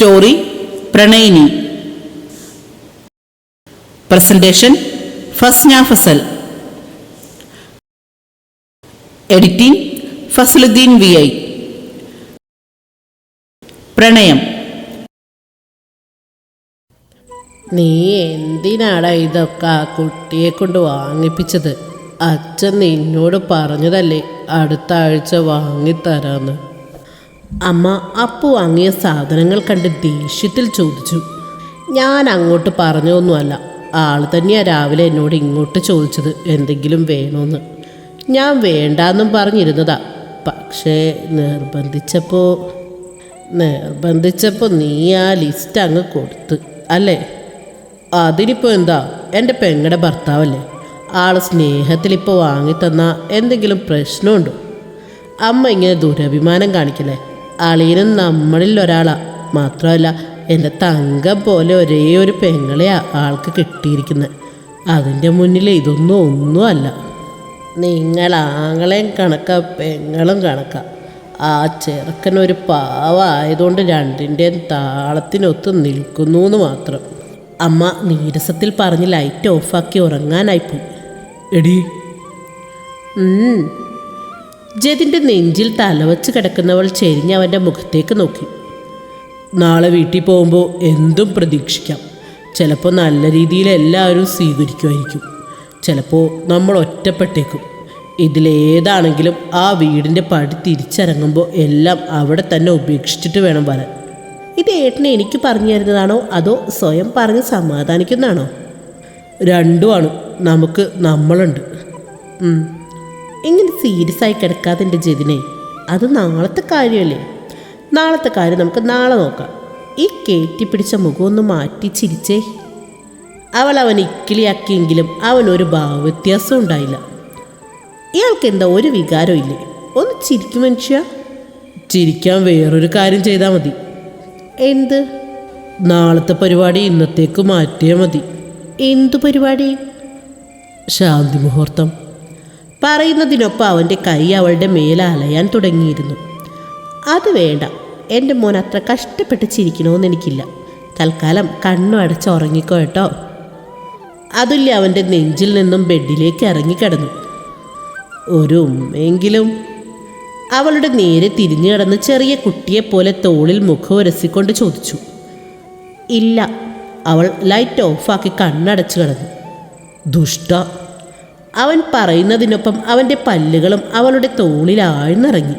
Story Pranayini. Presentation Fasna Fasal. Editing Fasaluddin V I. പ്രണയം. നീ എന്തിനാടാ ഇതൊക്കെ ആ കുട്ടിയെ കൊണ്ട് വാങ്ങിപ്പിച്ചത്? അച്ഛൻ നിന്നോട് പറഞ്ഞതല്ലേ അടുത്ത ആഴ്ച വാങ്ങിത്തരാന്ന്. അമ്മ അപ്പു വാങ്ങിയ സാധനങ്ങൾ കണ്ട് ദേഷ്യത്തിൽ ചോദിച്ചു. ഞാൻ അങ്ങോട്ട് പറഞ്ഞൊന്നുമല്ല ആൾ തന്നെയാണ് രാവിലെ എന്നോട് ഇങ്ങോട്ട് ചോദിച്ചത്. എന്തെങ്കിലും വേണമെന്ന് ഞാൻ വേണ്ടാന്നും പറഞ്ഞിരുന്നതാ. പക്ഷേ നിർബന്ധിച്ചപ്പോൾ നിർബന്ധിച്ചപ്പോൾ നീ ആ ലിസ്റ്റ് അങ്ങ് കൊടുത്ത് അല്ലേ? അതിനിപ്പോൾ എന്താ? എന്റെ പെങ്ങടെ ഭർത്താവല്ലേ? ആൾ സ്നേഹത്തിൽ സ്നേഹത്തിലിപ്പോൾ വാങ്ങിത്തന്ന എന്തെങ്കിലും പ്രശ്നമുണ്ടോ? അമ്മ ഇങ്ങനെ ദുരഭിമാനം കാണിക്കല്ലേ? അളിയനും നമ്മളിൽ ഒരാളാ. മാത്രമല്ല എന്റെ തങ്കം പോലെ ഒരേ ഒരു പെങ്ങളെയാ ആൾക്ക് കിട്ടിയിരിക്കുന്നത് അതിന്റെ മുന്നിൽ ഇതൊന്നും ഒന്നുമല്ല നിങ്ങൾ ആങ്ങളെയും കണക്ക പെങ്ങളും കണക്ക. ആ ചെറുക്കനൊരു ഒരു പാവമായതുകൊണ്ട് രണ്ടിന്റെയും താളത്തിനൊത്ത് നിൽക്കുന്നു എന്ന് മാത്രം. അമ്മ നീരസത്തിൽ പറഞ്ഞ് ലൈറ്റ് ഓഫാക്കി ഉറങ്ങാനായിപ്പോയി എടി. ജതിന്റെ നെഞ്ചിൽ തലവച്ച് കിടക്കുന്നവൾ ചെരിഞ്ഞ് അവന്റെ മുഖത്തേക്ക് നോക്കി. നാളെ വീട്ടിൽ പോകുമ്പോൾ എന്തും പ്രതീക്ഷിക്കാം. ചിലപ്പോൾ നല്ല രീതിയിൽ എല്ലാവരും സ്വീകരിക്കുമായിരിക്കും. ചിലപ്പോൾ നമ്മൾ ഒറ്റപ്പെട്ടേക്കും. ഇതിലേതാണെങ്കിലും ആ വീടിന്റെ പടി തിരിച്ചിറങ്ങുമ്പോൾ എല്ലാം അവിടെ തന്നെ ഉപേക്ഷിച്ചിട്ട് വേണം വരാൻ. ഇത് ഏട്ടനെ എനിക്ക് പറഞ്ഞു തരുന്നതാണോ? അതോ സ്വയം പറഞ്ഞ് സമാധാനിക്കുന്നതാണോ? രണ്ടുമാണ് നമുക്ക് നമ്മളുണ്ട്. ഇങ്ങനെ സീരിയസ് ആയി കിടക്കാതെ എന്റെ ജതിനെ. അത് നാളത്തെ കാര്യമല്ലേ? നാളത്തെ കാര്യം നമുക്ക് നാളെ നോക്കാം. ഈ കയറ്റിപ്പിടിച്ച മുഖം ഒന്ന് മാറ്റി ചിരിച്ചേ. അവൾ അവൻ ഇക്കിളിയാക്കിയെങ്കിലും അവനൊരു ഭാവവ്യത്യാസം ഉണ്ടായില്ല. ഇയാൾക്ക് എന്താ ഒരു വികാരം ഇല്ലേ? ഒന്ന് ചിരിക്കും മനുഷ്യ. ചിരിക്കാൻ വേറൊരു കാര്യം ചെയ്താൽ മതി. എന്ത്? നാളത്തെ പരിപാടി ഇന്നത്തേക്ക് മാറ്റിയാൽ മതി. എന്തു പരിപാടി? ശാന്തി മുഹൂർത്തം. പറയുന്നതിനൊപ്പം അവന്റെ കൈ അവളുടെ മേലെ തുടങ്ങിയിരുന്നു. അത് വേണ്ട. എന്റെ മോൻ അത്ര കഷ്ടപ്പെട്ട് ചിരിക്കണമെന്ന് എനിക്കില്ല. തൽക്കാലം കണ്ണു അടച്ച് ഉറങ്ങിക്കോ കേട്ടോ. അതുല്യ അവന്റെ നെഞ്ചിൽ നിന്നും ബെഡിലേക്ക് ഇറങ്ങിക്കിടന്നു ഒരു എങ്കിലും അവളുടെ നേരെ തിരിഞ്ഞു കിടന്ന് ചെറിയ കുട്ടിയെപ്പോലെ തോളിൽ മുഖം ഉരസിക്കൊണ്ട് ചോദിച്ചു. ഇല്ല. അവൾ ലൈറ്റ് ഓഫാക്കി കണ്ണടച്ചു കിടന്നു. ദുഷ്ട. അവൻ പറയുന്നതിനൊപ്പം അവന്റെ പല്ലുകളും അവളുടെ തോളിൽ ആഴ്ന്നിറങ്ങി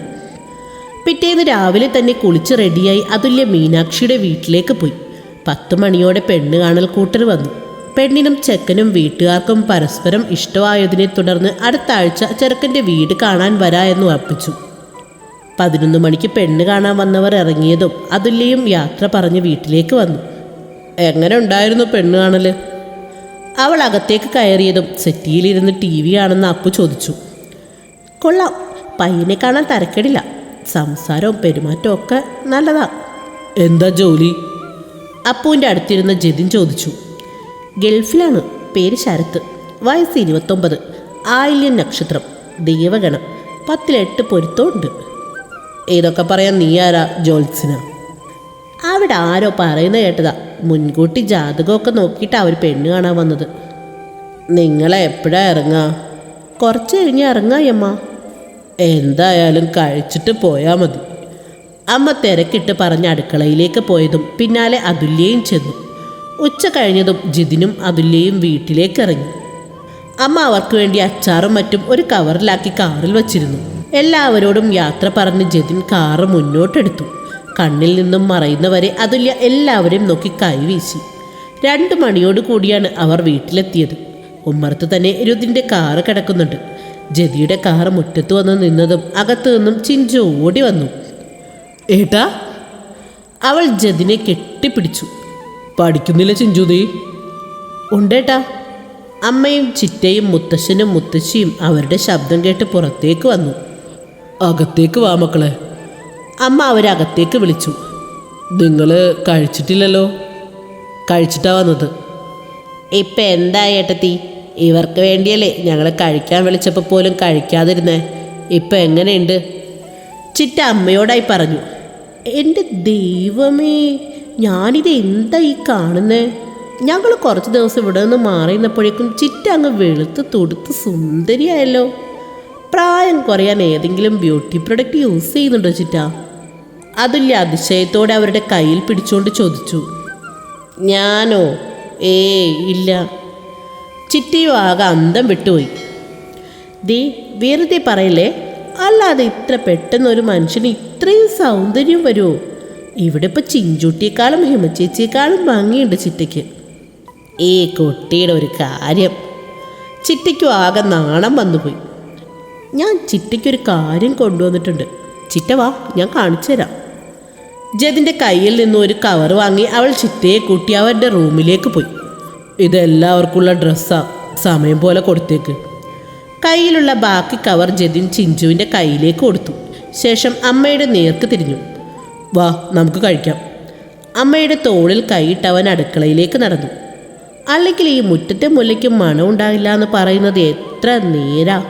പിറ്റേന്ന് രാവിലെ തന്നെ കുളിച്ച് റെഡിയായി അതുല്യ മീനാക്ഷിയുടെ വീട്ടിലേക്ക് പോയി. പത്ത് മണിയോടെ പെണ്ണ് കാണൽ കൂട്ടർ വന്നു. പെണ്ണിനും ചെക്കനും വീട്ടുകാർക്കും പരസ്പരം ഇഷ്ടമായതിനെ തുടർന്ന് അടുത്ത ആഴ്ച ചെറുക്കന്റെ വീട് കാണാൻ വരാ എന്ന് ഉറപ്പിച്ചു പതിനൊന്ന് മണിക്ക് പെണ്ണ് കാണാൻ വന്നവർ ഇറങ്ങിയതും അതുല്യയും യാത്ര പറഞ്ഞ് വീട്ടിലേക്ക് വന്നു. എങ്ങനെ ഉണ്ടായിരുന്നു പെണ്ണ് കാണൽ? അവൾ അകത്തേക്ക് കയറിയതും സെറ്റിയിലിരുന്ന് ടി വി ആണെന്ന് അപ്പു ചോദിച്ചു. കൊള്ളാം. പയ്യനെ കാണാൻ തരക്കേടില്ല. സംസാരവും പെരുമാറ്റവും ഒക്കെ നല്ലതാ. എന്താ ജോലി? അപ്പുവിന്റെ അടുത്തിരുന്ന ജതിൻ ചോദിച്ചു. ഗൾഫിലാണ്. പേര് ശരത്ത്. വയസ്സ് ഇരുപത്തൊമ്പത്. ആയില്യം നക്ഷത്രം. ദൈവഗണം. പത്തിലെട്ട് പൊരുത്തമുണ്ട്. ഇതൊക്കെ പറയാൻ നീയാരാ ആരാ? ജോത്സിന അവിടെ ആരോ പറയുന്ന കേട്ടതാ. മുൻകൂട്ടി ജാതകമൊക്കെ നോക്കിയിട്ട് അവർ പെണ്ണ് കാണാൻ വന്നത്. നിങ്ങളെ എപ്പോഴാ ഇറങ്ങാ കുറച്ച് കഴിഞ്ഞ് ഇറങ്ങായമ്മ എന്തായാലും കഴിച്ചിട്ട് പോയാൽ മതി. അമ്മ തിരക്കിട്ട് പറഞ്ഞ് അടുക്കളയിലേക്ക് പോയതും പിന്നാലെ അതുല്യയും ചെന്നു. ഉച്ച കഴിഞ്ഞതും ജിതിനും അതുല്യയും വീട്ടിലേക്ക് ഇറങ്ങി. അമ്മ അവർക്ക് വേണ്ടി അച്ചാറും മറ്റും ഒരു കവറിലാക്കി കാറിൽ വച്ചിരുന്നു. എല്ലാവരോടും യാത്ര പറഞ്ഞ് ജതിൻ കാറ് മുന്നോട്ടെടുത്തു. കണ്ണിൽ നിന്നും മറയുന്നവരെ അതുല്യ എല്ലാവരെയും നോക്കി കൈവീശി. രണ്ടു മണിയോട് കൂടിയാണ് അവർ വീട്ടിലെത്തിയത്. ഉമ്മർത്ത് തന്നെ രുതിന്റെ കാറ് കിടക്കുന്നുണ്ട്. ജതിയുടെ കാറ് മുറ്റത്ത് വന്ന് നിന്നതും അകത്തു നിന്നും ചിഞ്ചു ഓടി വന്നു. ഏട്ടാ? അവൾ ജതിനെ കെട്ടിപ്പിടിച്ചു. പഠിക്കുന്നില്ല ചിഞ്ചു നീ ഉണ്ടേട്ടാ. അമ്മയും ചിറ്റയും മുത്തശ്ശനും മുത്തശ്ശിയും അവരുടെ ശബ്ദം കേട്ട് പുറത്തേക്ക് വന്നു. അകത്തേക്ക് വാ മക്കളെ. അമ്മ അവരകത്തേക്ക് വിളിച്ചു. നിങ്ങൾ കഴിച്ചിട്ടില്ലല്ലോ? കഴിച്ചിട്ടാ വന്നത്. ഇപ്പം എന്താ ഏട്ടത്തി? ഇവർക്ക് വേണ്ടിയല്ലേ ഞങ്ങൾ കഴിക്കാൻ വിളിച്ചപ്പോൾ പോലും കഴിക്കാതിരുന്നേ. ഇപ്പം എങ്ങനെയുണ്ട്? ചിറ്റ അമ്മയോടായി പറഞ്ഞു. എന്റെ ദൈവമേ ഞാനിത് എന്താ ഈ കാണുന്നേ? ഞങ്ങൾ കുറച്ച് ദിവസം ഇവിടെ നിന്ന് മാറി നിന്നപ്പോഴേക്കും ചിറ്റ അങ്ങ് വെളുത്ത് തൊടുത്ത് സുന്ദരിയായല്ലോ. പ്രായം കുറയാൻ ഏതെങ്കിലും ബ്യൂട്ടി പ്രൊഡക്റ്റ് യൂസ് ചെയ്യുന്നുണ്ടോ ചിറ്റ? അതുല്യ അതിശയത്തോടെ അവരുടെ കയ്യിൽ പിടിച്ചുകൊണ്ട് ചോദിച്ചു. ഞാനോ? ഏ ഇല്ല. ചിറ്റിയോ ആകെ അന്തം വിട്ടുപോയി. ദേ വെറുതെ പറയല്ലേ? അല്ലാതെ ഇത്ര പെട്ടെന്ന് ഒരു മനുഷ്യന് ഇത്രയും സൗന്ദര്യം വരുമോ ഇവിടെ ഇപ്പം ചിഞ്ചുട്ടിയേക്കാളും ഹിമച്ചേച്ചിയേക്കാളും ഭംഗിയുണ്ട് ചിറ്റയ്ക്ക്. ഏ കുട്ടിയുടെ ഒരു കാര്യം. ചിറ്റയ്ക്കും ആകെ നാണം വന്നുപോയി. ഞാൻ ചിറ്റയ്ക്കൊരു കാര്യം കൊണ്ടുവന്നിട്ടുണ്ട്. ചിറ്റ വാ ഞാൻ കാണിച്ചു തരാം ജതിന്റെ കയ്യിൽ നിന്ന് ഒരു കവർ വാങ്ങി അവൾ ചിറ്റയെ കൂട്ടി അവരുടെ റൂമിലേക്ക് പോയി. ഇതെല്ലാവർക്കുള്ള ഡ്രസ്സാണ് സമയം പോലെ കൊടുത്തേക്ക്. കയ്യിലുള്ള ബാക്കി കവർ ജതിൻ ചിഞ്ചുവിന്റെ കയ്യിലേക്ക് കൊടുത്തു. ശേഷം അമ്മയുടെ നേർക്ക് തിരിഞ്ഞു. വാ നമുക്ക് കഴിക്കാം. അമ്മയുടെ തോളിൽ കൈയിട്ട് അവൻ അടുക്കളയിലേക്ക് നടന്നു. അല്ലെങ്കിൽ ഈ മുറ്റത്തെ മുല്ലയ്ക്ക് മണമുണ്ടാകില്ല എന്ന് പറയുന്നത് എത്ര നേരാ.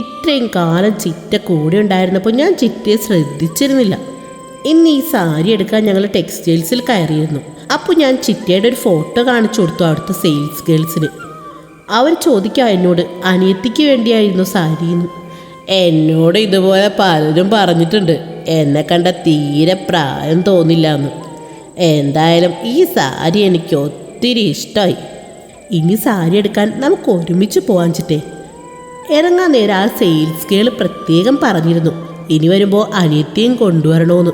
ഇത്രയും കാലം ചിറ്റ കൂടെ ഉണ്ടായിരുന്നപ്പോൾ ഞാൻ ചിറ്റയെ ശ്രദ്ധിച്ചിരുന്നില്ല. ഇന്ന് ഈ സാരി എടുക്കാൻ ഞങ്ങൾ ടെക്സ്റ്റൈൽസിൽ കയറിയിരുന്നു. അപ്പോൾ ഞാൻ ചിറ്റയുടെ ഒരു ഫോട്ടോ കാണിച്ചു കൊടുത്തു അവിടുത്തെ സെയിൽസ് ഗേൾസിന് അവർ ചോദിക്കാം എന്നോട് അനിയത്തിക്ക് വേണ്ടിയായിരുന്നു സാരിന്ന് എന്നോട് ഇതുപോലെ പലരും പറഞ്ഞിട്ടുണ്ട്. എന്നെ കണ്ട തീരെ പ്രായം തോന്നില്ല എന്ന്. എന്തായാലും ഈ സാരി എനിക്ക് ഒത്തിരി ഇഷ്ടമായി ഇനി സാരി എടുക്കാൻ നമുക്ക് ഒരുമിച്ച് പോകാൻ ചിട്ടേ ഇറങ്ങാൻ നേരം ആ സെയിൽസ് ഗേൾ പ്രത്യേകം പറഞ്ഞിരുന്നു. ഇനി വരുമ്പോൾ അനിയത്തിയും കൊണ്ടുവരണമെന്ന്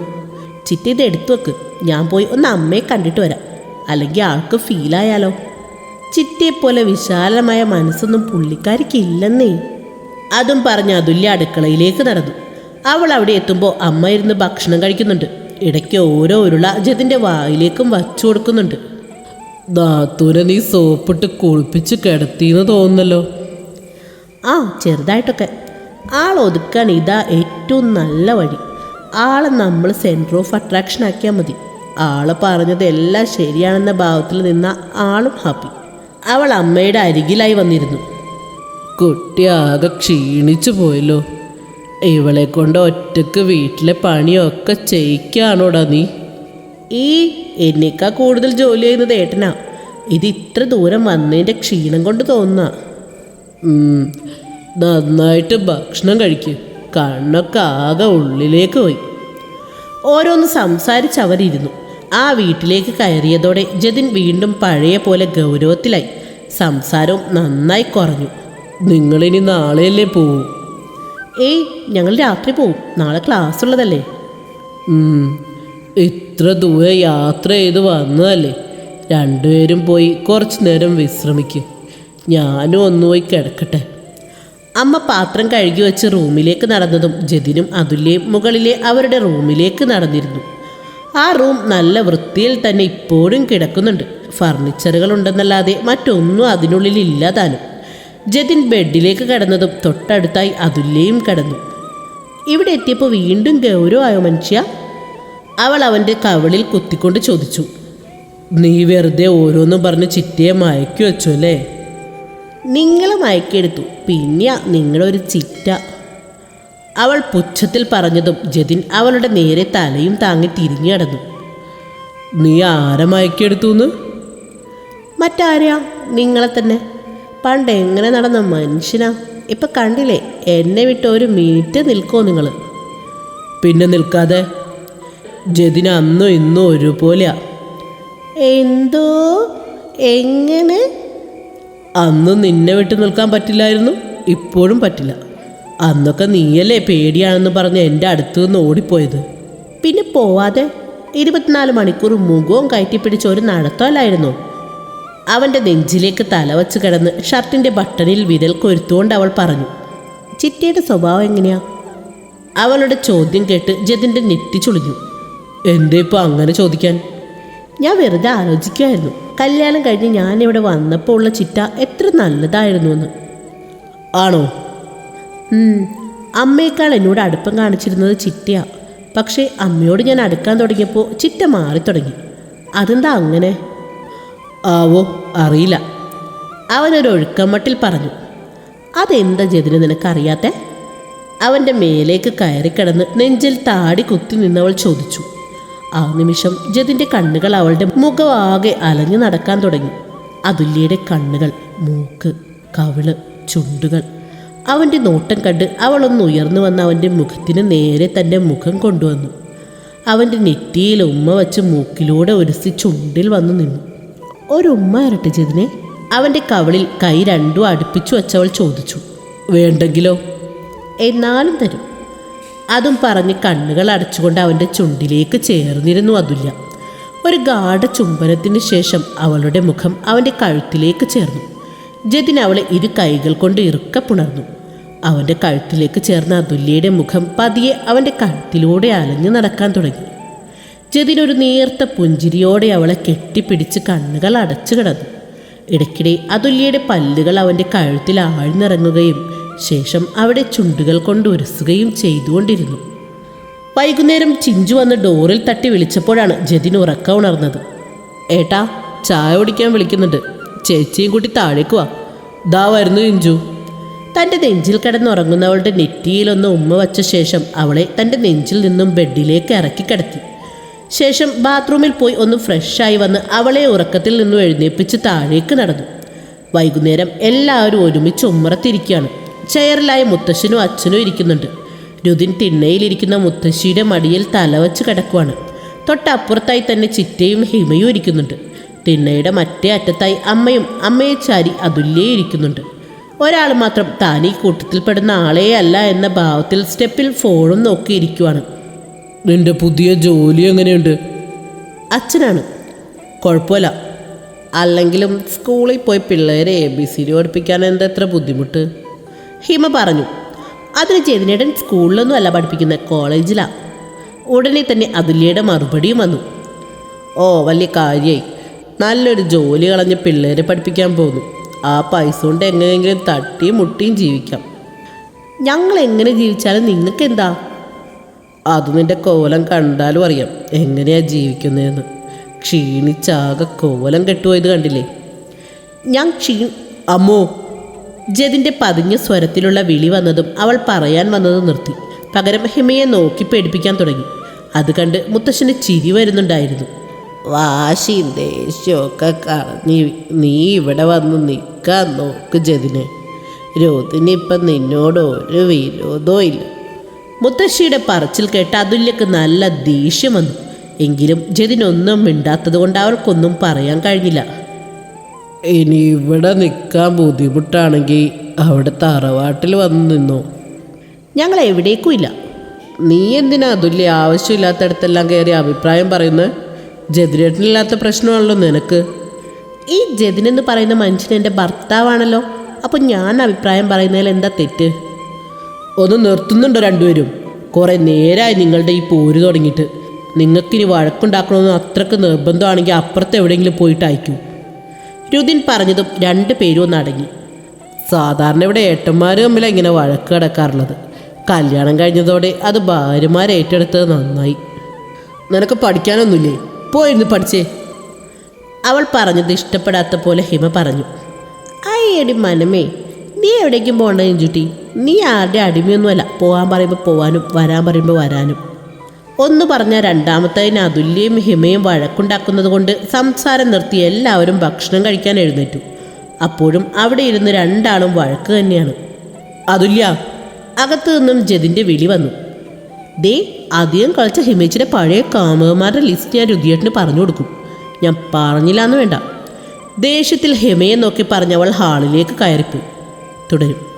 ചിറ്റ ഇത് എടുത്തു വെക്ക്. ഞാൻ പോയി ഒന്ന് അമ്മയെ കണ്ടിട്ട് വരാം. അല്ലെങ്കിൽ ആൾക്ക് ഫീലായാലോ ചിറ്റയെപ്പോലെ വിശാലമായ മനസ്സൊന്നും പുള്ളിക്കാരിക്കില്ലെന്നേ അതും പറഞ്ഞ് അതുല്യ അടുക്കളയിലേക്ക് നടന്നു. അവൾ അവിടെ എത്തുമ്പോൾ അമ്മ ഇരുന്ന് ഭക്ഷണം കഴിക്കുന്നുണ്ട്. ഇടയ്ക്ക് ഓരോ ഉരുള ജതിന്റെ വായിലേക്കും വച്ചു കൊടുക്കുന്നുണ്ട്. നാത്തൂനെ നീ സോപ്പിട്ട് കുളിപ്പിച്ച് കിടത്തിയെന്ന് തോന്നുന്നല്ലോ. ആ ചെറുതായിട്ടൊക്കെ. ആൾ ഒതുക്കാൻ ഇതാ ഏറ്റവും നല്ല വഴി. ആളെ നമ്മൾ സെന്റർ ഓഫ് അട്രാക്ഷൻ ആക്കിയാൽ മതി. ആൾ പറഞ്ഞത് എല്ലാം ശരിയാണെന്ന ഭാവത്തിൽ നിന്ന ആളും ഹാപ്പി അവൾ അമ്മയുടെ അരികിലായി വന്നിരുന്നു. കുട്ടി ആകെ ക്ഷീണിച്ചു പോയല്ലോ. ഇവളെ കൊണ്ട് ഒറ്റയ്ക്ക് വീട്ടിലെ പണിയൊക്കെ ചെയ്യിക്കാണോടാ നീ? ഈ എന്നേക്കാ കൂടുതൽ ജോലി ചെയ്യുന്നത് ഏട്ടനാ. ഇത് ഇത്ര ദൂരം വന്നതിന്റെ ക്ഷീണം കൊണ്ട് തോന്നുക ഉം, നന്നായിട്ട് ഭക്ഷണം കഴിക്ക്. കണ്ണൊക്കെ ആകെ ഉള്ളിലേക്ക് പോയി. ഓരോന്ന് സംസാരിച്ച് അവരിരുന്നു. ആ വീട്ടിലേക്ക് കയറിയതോടെ ജതിൻ വീണ്ടും പഴയ പോലെ ഗൗരവത്തിലായി. സംസാരവും നന്നായി കുറഞ്ഞു. നിങ്ങളിനി നാളെയല്ലേ പോവും? ഏയ് ഞങ്ങൾ രാത്രി പോവും. നാളെ ക്ലാസ് ഉള്ളതല്ലേ ഇത്ര ദൂരെ യാത്ര ചെയ്ത് വന്നതല്ലേ? രണ്ടുപേരും പോയി കുറച്ച് നേരം വിശ്രമിക്ക്. ഞാനും ഒന്ന് പോയി കിടക്കട്ടെ. അമ്മ പാത്രം കഴുകി വെച്ച് റൂമിലേക്ക് നടന്നതും ജതിനും അതുല്യയും മുകളിലെ അവരുടെ റൂമിലേക്ക് നടന്നിരുന്നു. ആ റൂം നല്ല വൃത്തിയിൽ തന്നെ ഇപ്പോഴും കിടക്കുന്നുണ്ട്. ഫർണിച്ചറുകൾ ഉണ്ടെന്നല്ലാതെ മറ്റൊന്നും അതിനുള്ളിൽ ഇല്ലാതാനും ജതിൻ ബെഡിലേക്ക് കടന്നതും തൊട്ടടുത്തായി അതുല്യയും കടന്നു. ഇവിടെ എത്തിയപ്പോൾ വീണ്ടും ഗൗരവമായോ മനുഷ്യ? അവൾ അവന്റെ കവളിൽ കുത്തിക്കൊണ്ട് ചോദിച്ചു. നീ വെറുതെ ഓരോന്നും പറഞ്ഞ് ചിറ്റയെ മയക്കി വെച്ചു അല്ലേ? നിങ്ങൾ മയക്കെടുത്തു പിന്നെ നിങ്ങളൊരു ചിറ്റ. അവൾ പുച്ഛത്തിൽ പറഞ്ഞതും ജതിൻ അവളുടെ നേരെ തലയും താങ്ങി തിരിഞ്ഞു കടന്നു നീ ആരെ മയക്കിയെടുത്തുന്ന്? മറ്റാരെയാ? നിങ്ങളെ തന്നെ. പണ്ട് എങ്ങനെ നടന്ന മനുഷ്യനാ? ഇപ്പൊ കണ്ടില്ലേ എന്നെ വിട്ട് ഒരു മിനിറ്റ് നിൽക്കോ നിങ്ങൾ പിന്നെ നിൽക്കാതെ? ജതിന് അന്നും ഇന്നും ഒരുപോലെയാ. എന്തോ? എങ്ങനെ? അന്ന് നിന്നെ വിട്ടു നിൽക്കാൻ പറ്റില്ലായിരുന്നു. ഇപ്പോഴും പറ്റില്ല. അന്നൊക്കെ നീയല്ലേ പേടിയാണെന്ന് പറഞ്ഞ് എന്റെ അടുത്തു നിന്ന് ഓടിപ്പോയത്. പിന്നെ പോവാതെ ഇരുപത്തിനാല് മണിക്കൂർ മുഖവും കയറ്റിപ്പിടിച്ച ഒരു നടത്തമല്ലായിരുന്നു. അവന്റെ നെഞ്ചിലേക്ക് തലവച്ച് കിടന്ന് ഷർട്ടിന്റെ ബട്ടണിൽ വിരൽ കൊരുത്തുകൊണ്ട് അവൾ പറഞ്ഞു ചിറ്റയുടെ സ്വഭാവം എങ്ങനെയാ? അവളുടെ ചോദ്യം കേട്ട് ജതിന്റെ നെറ്റി ചുളിഞ്ഞു. എന്തേ ഇപ്പോൾ അങ്ങനെ ചോദിക്കാൻ? ഞാൻ വെറുതെ ആലോചിക്കുമായിരുന്നു കല്യാണം കഴിഞ്ഞ് ഞാനിവിടെ വന്നപ്പോൾ ഉള്ള ചിറ്റ എത്ര നല്ലതായിരുന്നു എന്ന് ആണോ അമ്മയേക്കാൾ എന്നോട് അടുപ്പം കാണിച്ചിരുന്നത് ചിറ്റയാ. പക്ഷേ അമ്മയോട് ഞാൻ അടുക്കാൻ തുടങ്ങിയപ്പോൾ ചിറ്റ മാറി തുടങ്ങി അതെന്താ അങ്ങനെ? ആവോ അറിയില്ല. അവനൊരു ഒഴുക്കമട്ടിൽ പറഞ്ഞു. അതെന്താ ജതിന് നിനക്കറിയാത്തെ? അവന്റെ മേലേക്ക് കയറിക്കിടന്ന് നെഞ്ചിൽ താടി കുത്തി നിന്നവൾ ചോദിച്ചു. ആ നിമിഷം ജതിന്റെ കണ്ണുകൾ അവളുടെ മുഖമാകെ അലഞ്ഞു നടക്കാൻ തുടങ്ങി. അതുല്യയുടെ കണ്ണുകൾ മൂക്ക് കവിൾ ചുണ്ടുകൾ. അവന്റെ നോട്ടം കണ്ട് അവളൊന്ന് ഉയർന്നു വന്ന അവന്റെ മുഖത്തിന് നേരെ തന്റെ മുഖം കൊണ്ടുവന്നു. അവന്റെ നെറ്റിയിൽ ഉമ്മ വച്ച് മൂക്കിലൂടെ ഒരുസി ചുണ്ടിൽ വന്നു നിന്നു. ഒരു ഉമ്മ ജതിനെ അവന്റെ കവിളിൽ കൈ രണ്ടും അടുപ്പിച്ചു വച്ചവൾ ചോദിച്ചു. വേണ്ടെങ്കിലോ? എന്നാലും തരും. അതും പറഞ്ഞ് കണ്ണുകൾ അടച്ചുകൊണ്ട് അവന്റെ ചുണ്ടിലേക്ക് ചേർന്നിരുന്നു അതുല്യ. ഒരു ഗാഠ ചുംബനത്തിന് ശേഷം അവളുടെ മുഖം അവന്റെ കഴുത്തിലേക്ക് ചേർന്നു. ജതിൻ അവളെ ഇരു കൈകൾ കൊണ്ട് ഇറുക്ക പുണർന്നു. അവന്റെ കഴുത്തിലേക്ക് ചേർന്ന അതുല്യയുടെ മുഖം പതിയെ അവന്റെ കഴുത്തിലൂടെ അലഞ്ഞു നടക്കാൻ തുടങ്ങി. ജതിൻ ഒരു നേർത്ത പുഞ്ചിരിയോടെ അവളെ കെട്ടിപ്പിടിച്ച് കണ്ണുകൾ അടച്ചു കിടന്നു. ഇടയ്ക്കിടെ അതുല്യയുടെ പല്ലുകൾ അവന്റെ കഴുത്തിൽ ആഴ്ന്നിറങ്ങുകയും ശേഷം അവിടെ ചുണ്ടുകൾ കൊണ്ട് ഉരസുകയും ചെയ്തുകൊണ്ടിരുന്നു. വൈകുന്നേരം ചിഞ്ചു വന്ന് ഡോറിൽ തട്ടി വിളിച്ചപ്പോഴാണ് ജതിൻ ഉറക്ക ഉണർന്നത്. ഏട്ടാ ചായ കുടിക്കാൻ വിളിക്കുന്നുണ്ട്. ചേച്ചിയും കൂട്ടി താഴേക്ക് വാ. ദാ വരുന്നു ചിഞ്ചു. തന്റെ നെഞ്ചിൽ കിടന്നുറങ്ങുന്നവളുടെ നെറ്റിയിലൊന്ന് ഉമ്മ വച്ച ശേഷം അവളെ തന്റെ നെഞ്ചിൽ നിന്നും ബെഡിലേക്ക് ഇറക്കി കിടത്തി. ശേഷം ബാത്റൂമിൽ പോയി ഒന്ന് ഫ്രഷായി വന്ന് അവളെ ഉറക്കത്തിൽ നിന്നും എഴുന്നേൽപ്പിച്ച് താഴേക്ക് നടന്നു. വൈകുന്നേരം എല്ലാവരും ഒരുമിച്ച് ഉമ്മറത്തിരിക്കുകയാണ്. ചെയറിലായ മുത്തശ്ശനും അച്ഛനും ഇരിക്കുന്നുണ്ട്. രുതിൻ തിണ്ണയിലിരിക്കുന്ന മുത്തശ്ശിയുടെ മടിയിൽ തലവച്ച് കിടക്കുവാണ്. തൊട്ടപ്പുറത്തായി തന്നെ ചിറ്റയും ഹിമയും ഇരിക്കുന്നുണ്ട്. തിണ്ണയുടെ മറ്റേ അറ്റത്തായി അമ്മയും അമ്മയെ ചാരി അതുല്യേ ഇരിക്കുന്നുണ്ട്. ഒരാൾ മാത്രം താൻ ഈ കൂട്ടത്തിൽപ്പെടുന്ന ആളേ അല്ല എന്ന ഭാവത്തിൽ സ്റ്റെപ്പിൽ ഫോണും നോക്കിയിരിക്കുവാണ് നിന്റെ പുതിയ ജോലി എങ്ങനെയുണ്ട്? അച്ഛനാണ്. കുഴപ്പമില്ല. അല്ലെങ്കിലും സ്കൂളിൽ പോയി പിള്ളേരെ എ ബി സി ഡി പഠിപ്പിക്കാൻ എന്താ എത്ര ബുദ്ധിമുട്ട്? ഹിമ പറഞ്ഞു. അതിന് ചേതിനേടൻ സ്കൂളിലൊന്നും അല്ല പഠിപ്പിക്കുന്നത് കോളേജിലാണ് ഉടനെ തന്നെ അതുല്യയുടെ മറുപടിയും വന്നു. ഓ വലിയ കാര്യമായി നല്ലൊരു ജോലി കളഞ്ഞ് പിള്ളേരെ പഠിപ്പിക്കാൻ പോകുന്നു ആ പൈസ കൊണ്ട് എങ്ങനെയെങ്കിലും തട്ടിയും മുട്ടിയും ജീവിക്കാം. ഞങ്ങൾ എങ്ങനെ ജീവിച്ചാലും നിങ്ങൾക്ക് എന്താ അത് നിന്റെ കോലം കണ്ടാലും അറിയാം. എങ്ങനെയാ ജീവിക്കുന്നതെന്ന് ക്ഷീണിച്ചാകെ കോലം കെട്ടുപോയത് കണ്ടില്ലേ? ഞാൻ ക്ഷീ അമ്മോ ജതിന്റെ പതിഞ്ഞ സ്വരത്തിലുള്ള വിളി വന്നതും അവൾ പറയാൻ വന്നത് നിർത്തി. പകരം ഹിമയെ നോക്കി പേടിപ്പിക്കാൻ തുടങ്ങി. അത് കണ്ട് മുത്തശ്ശന് ചിരി വരുന്നുണ്ടായിരുന്നു. വാശിയും ദേഷ്യമൊക്കെ കളഞ്ഞ് നീ ഇവിടെ വന്ന് നിൽക്കാൻ നോക്ക് ജതിനെ രോദിനിപ്പം നിന്നോട് ഒരു വിരോധവും ഇല്ല. മുത്തശ്ശിയുടെ പറച്ചിൽ കേട്ട് അതുല്യക്ക് നല്ല ദേഷ്യം വന്നു. എങ്കിലും ജതിനൊന്നും മിണ്ടാത്തത് കൊണ്ട് അവർക്കൊന്നും പറയാൻ കഴിഞ്ഞില്ല. ഇനി ഇവിടെ നിൽക്കാൻ ബുദ്ധിമുട്ടാണെങ്കിൽ അവിടെ തറവാട്ടിൽ വന്ന് നിന്നു. ഞങ്ങൾ എവിടേക്കും ഇല്ല. നീ എന്തിനാ അതുല്യ ആവശ്യമില്ലാത്തടത്തെല്ലാം കയറി അഭിപ്രായം പറയുന്നത്? ജതിരേട്ടനില്ലാത്ത പ്രശ്നമാണല്ലോ നിനക്ക്. ഈ ജതിൻ എന്ന് പറയുന്ന മനുഷ്യൻ എന്റെ ഭർത്താവാണല്ലോ. അപ്പോൾ ഞാൻ അഭിപ്രായം പറയുന്നതിൽ എന്താ തെറ്റ്? ഒന്ന് നിർത്തുന്നുണ്ടോ രണ്ടുപേരും? കുറേ നേരമായി നിങ്ങളുടെ ഈ പോര് തുടങ്ങിയിട്ട്. നിങ്ങൾക്കിനി വഴക്കുണ്ടാക്കണമെന്ന് അത്രയ്ക്ക് നിർബന്ധമാണെങ്കിൽ അപ്പുറത്ത് എവിടെയെങ്കിലും പോയിട്ട് അയക്കൂ. രുദിൻ പറഞ്ഞതും രണ്ട് പേരും ഒന്ന് അടങ്ങി. സാധാരണ ഇവിടെ ഏട്ടന്മാർ തമ്മിൽ ഇങ്ങനെ വഴക്ക് കിടക്കാറുള്ളത് കല്യാണം കഴിഞ്ഞതോടെ അത് ഭാര്യമാരേറ്റെടുത്തത് നന്നായി. നിനക്ക് പഠിക്കാനൊന്നുമില്ലേ? പോയിരുന്നു പഠിച്ചേ. അവൾ പറഞ്ഞത് ഇഷ്ടപ്പെടാത്ത പോലെ ഹിമ പറഞ്ഞു. അയ്യടി മനമേ നീ എവിടേക്കും പോകണ്ട ഇഞ്ചുട്ടി നീ ആരുടെ അടിമയൊന്നുമല്ല. പോകാൻ പറയുമ്പോൾ പോകാനും വരാൻ പറയുമ്പോൾ വരാനും. ഒന്ന് പറഞ്ഞ രണ്ടാമത്തതിന് അതുല്യയും ഹിമയും വഴക്കുണ്ടാക്കുന്നത് കൊണ്ട് സംസാരം നിർത്തി എല്ലാവരും ഭക്ഷണം കഴിക്കാൻ എഴുന്നേറ്റു. അപ്പോഴും അവിടെ ഇരുന്ന് രണ്ടാളും വഴക്ക് തന്നെയാണ്. അതുല്യ അകത്തു നിന്നും ജതിന്റെ വിളി വന്നു. ദേ അധികം കളിച്ച ഹിമേച്ചിയുടെ പഴയ കാമുകന്മാരുടെ ലിസ്റ്റ് ഞാൻ രുതിയേട്ടിന് പറഞ്ഞു കൊടുക്കും. ഞാൻ പറഞ്ഞില്ല എന്ന് വേണ്ട. ദേഷ്യത്തിൽ ഹിമയെ നോക്കി പറഞ്ഞവൾ ഹാളിലേക്ക് കയറിപ്പോയി. തുടരും.